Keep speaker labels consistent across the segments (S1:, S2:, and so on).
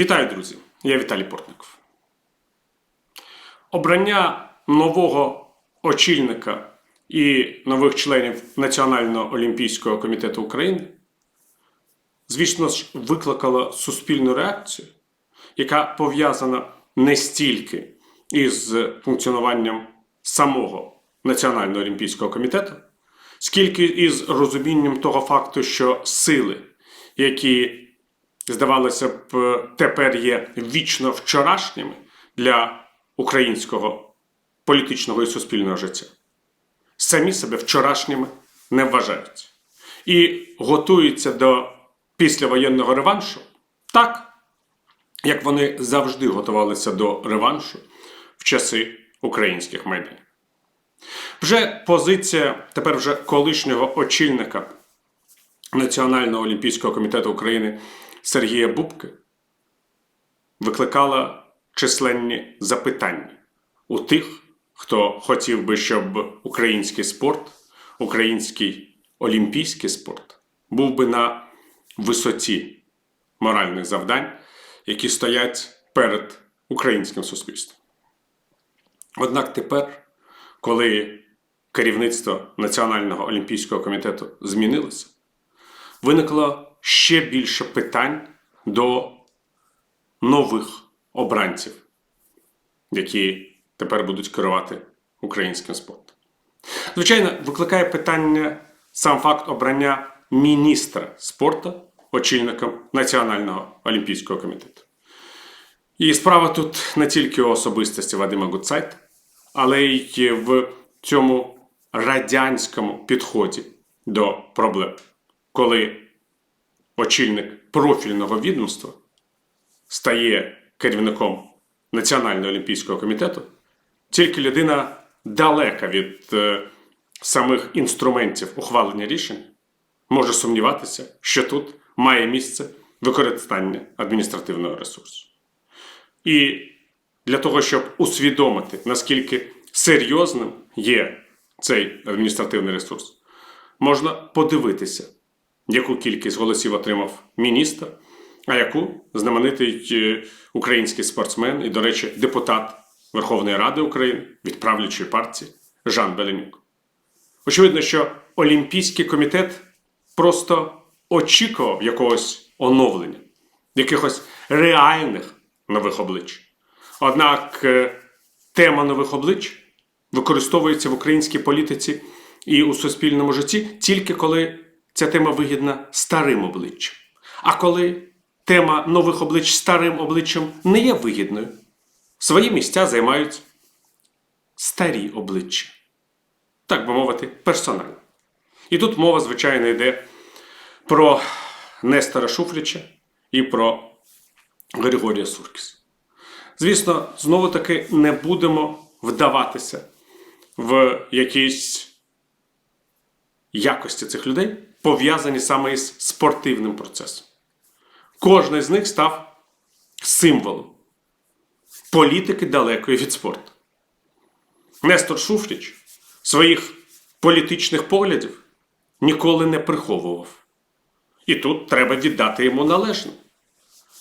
S1: Вітаю, друзі! Я Віталій Портников. Обрання нового очільника і нових членів Національного олімпійського комітету України, звісно ж, викликало суспільну реакцію, яка пов'язана не стільки із функціонуванням самого Національного олімпійського комітету, скільки із розумінням того факту, що сили, які здавалося б, тепер є вічно вчорашніми для українського політичного і суспільного життя. Самі себе вчорашніми не вважають. І готуються до післявоєнного реваншу так, як вони завжди готувалися до реваншу в часи українських майданів. Вже позиція тепер вже колишнього очільника Національного олімпійського комітету України Сергія Бубки викликала численні запитання у тих, хто хотів би, щоб український спорт, український олімпійський спорт був би на висоті моральних завдань, які стоять перед українським суспільством. Однак тепер, коли керівництво Національного олімпійського комітету змінилося, виникло ще більше питань до нових обранців, які тепер будуть керувати українським спортом. Звичайно, викликає питання сам факт обрання міністра спорту очільником Національного олімпійського комітету. І справа тут не тільки у особистості Вадима Гуцайта, але й в цьому радянському підході до проблем, коли очільник профільного відомства стає керівником Національного олімпійського комітету, тільки людина далека від е, самих інструментів ухвалення рішень може сумніватися, що тут має місце використання адміністративного ресурсу. І для того, щоб усвідомити, наскільки серйозним є цей адміністративний ресурс, можна подивитися, яку кількість голосів отримав міністр, а яку знаменитий е, український спортсмен і, до речі, депутат Верховної Ради України від правлячої партії Жан Беленюк. Очевидно, що Олімпійський комітет просто очікував якогось оновлення, якихось реальних нових облич. Однак е, тема нових облич використовується в українській політиці і у суспільному житті тільки коли ця тема вигідна старим обличчям. А коли тема нових облич старим обличчям не є вигідною, свої місця займають старі обличчя, так би мовити, персонально. І тут мова, звичайно, йде про Нестора Шуфрича і про Григорія Суркіса. Звісно, знову таки не будемо вдаватися в якісь якості цих людей, пов'язані саме із спортивним процесом. Кожен з них став символом політики далекої від спорту. Нестор Шуфріч своїх політичних поглядів ніколи не приховував. І тут треба віддати йому належне.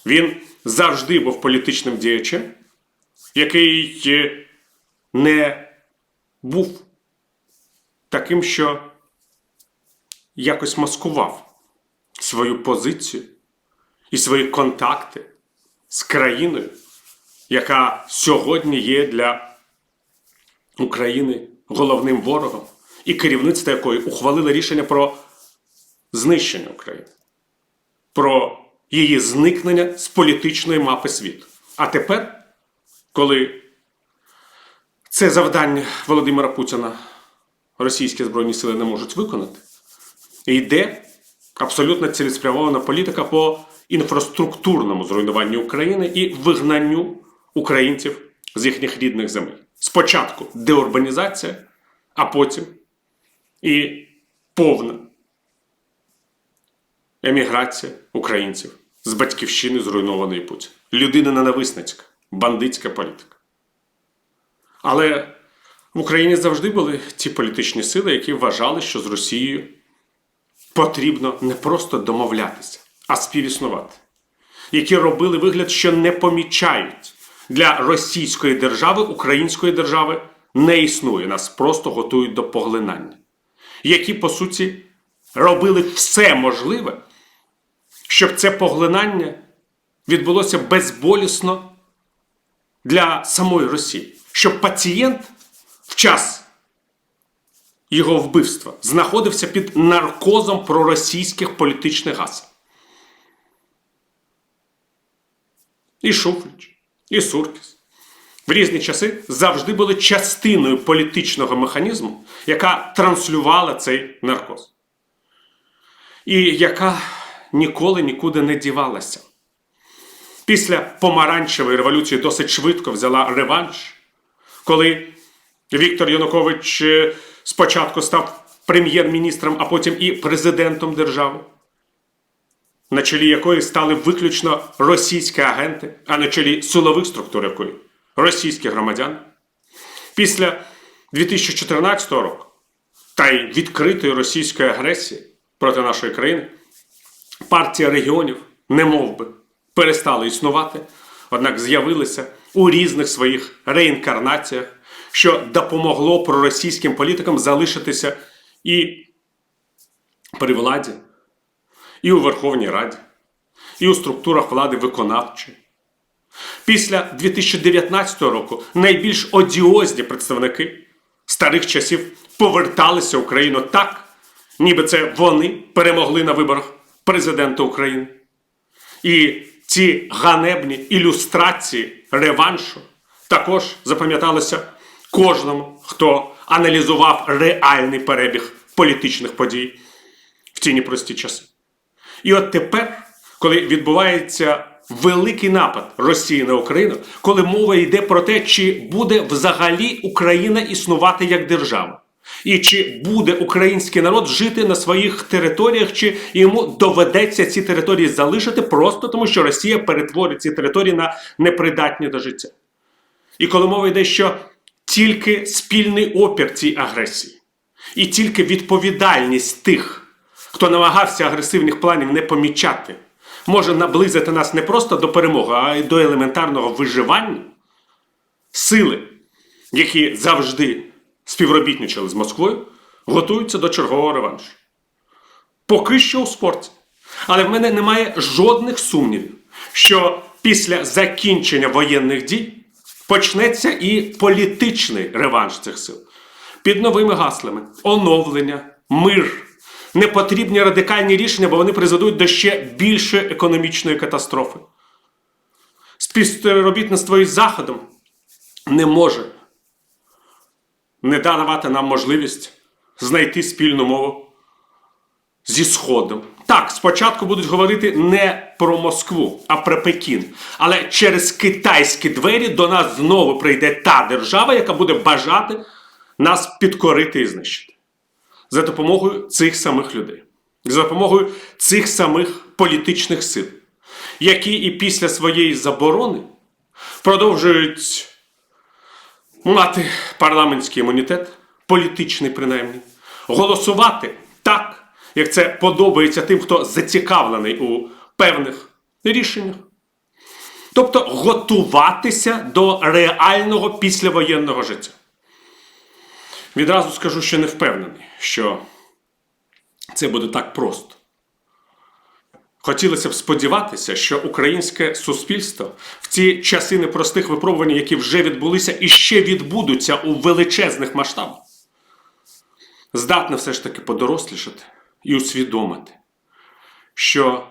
S1: Він завжди був політичним діячем, який е, не був таким, що якось маскував свою позицію і свої контакти з країною, яка сьогодні є для України головним ворогом, і керівництво якої ухвалило рішення про знищення України, про її зникнення з політичної мапи світу. А тепер, коли це завдання Володимира Путіна російські збройні сили не можуть виконати, йде абсолютно цілеспрямована політика по інфраструктурному зруйнуванню України і вигнанню українців з їхніх рідних земель. Спочатку деурбанізація, а потім і повна еміграція українців з батьківщини зруйнованої Путін. Людина ненависницька, бандитська політика. Але в Україні завжди були ті політичні сили, які вважали, що з Росією потрібно не просто домовлятися, а співіснувати. які робили вигляд, що не помічають для російської держави, української держави не існує. Нас просто готують до поглинання. Які, по суті, робили все можливе, щоб це поглинання відбулося безболісно для самої Росії, щоб пацієнт в час його вбивства знаходився під наркозом проросійських політичних гасел. І Шуфрич, і Суркіс в різні часи завжди були частиною політичного механізму, яка транслювала цей наркоз. І яка ніколи нікуди не дівалася. Після помаранчевої революції досить швидко взяла реванш, коли Віктор Янукович е, спочатку став прем'єр-міністром, а потім і президентом держави, на чолі якої стали виключно російські агенти, а на чолі силових структур якої російські громадяни. Після 2014 року та й відкритої російської агресії проти нашої країни партія регіонів, не би, перестали існувати, однак з'явилися у різних своїх реінкарнаціях, що допомогло проросійським політикам залишитися і при владі, і у Верховній Раді, і у структурах влади виконавчої. Після 2019 року найбільш одіозні представники старих часів поверталися в Україну так, ніби це вони перемогли на виборах президента України. І ці ганебні ілюстрації реваншу також запам'яталися кожному, хто аналізував реальний перебіг політичних подій в ці непрості часи. І от тепер, коли відбувається великий напад Росії на Україну, коли мова йде про те, чи буде взагалі Україна існувати як держава. І чи буде український народ жити на своїх територіях, чи йому доведеться ці території залишити просто тому, що Росія перетворить ці території на непридатні до життя? І коли мова йде, що тільки спільний опір цій агресії, і тільки відповідальність тих, хто намагався агресивних планів не помічати, може наблизити нас не просто до перемоги, а й до елементарного виживання, сили, які завжди співробітничали з Москвою, готуються до чергового реваншу. Поки що у спорті. Але в мене немає жодних сумнівів, що після закінчення воєнних дій почнеться і політичний реванш цих сил. Під новими гаслами: оновлення, мир, непотрібні радикальні рішення, бо вони призведуть до ще більшої економічної катастрофи. Співробітництво із Заходом не може не давати нам можливість знайти спільну мову зі Сходом. Так, спочатку будуть говорити не про Москву, а про Пекін. Але через китайські двері до нас знову прийде та держава, яка буде бажати нас підкорити і знищити. За допомогою цих самих людей, за допомогою цих самих політичних сил, які і після своєї заборони продовжують мати парламентський імунітет, політичний принаймні, голосувати як це подобається тим, хто зацікавлений у певних рішеннях. Тобто готуватися до реального післявоєнного життя. Відразу скажу, що не впевнений, що це буде так просто. Хотілося б сподіватися, що українське суспільство в ці часи непростих випробувань, які вже відбулися і ще відбудуться у величезних масштабах, здатне все ж таки подорослішати і усвідомити, що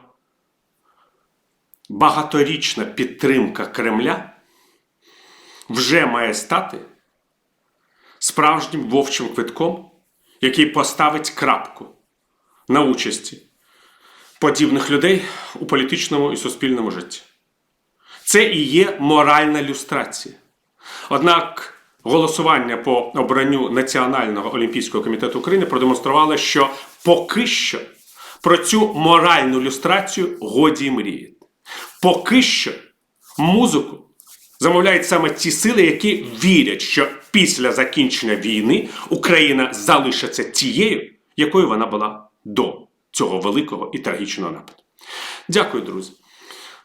S1: багаторічна підтримка Кремля вже має стати справжнім вовчим квитком, який поставить крапку на участі подібних людей у політичному і суспільному житті. Це і є моральна люстрація. Однак голосування по обранню Національного олімпійського комітету України продемонструвало, що поки що про цю моральну люстрацію годі мріяти. Поки що музику замовляють саме ті сили, які вірять, що після закінчення війни Україна залишиться тією, якою вона була до цього великого і трагічного нападу. Дякую, друзі.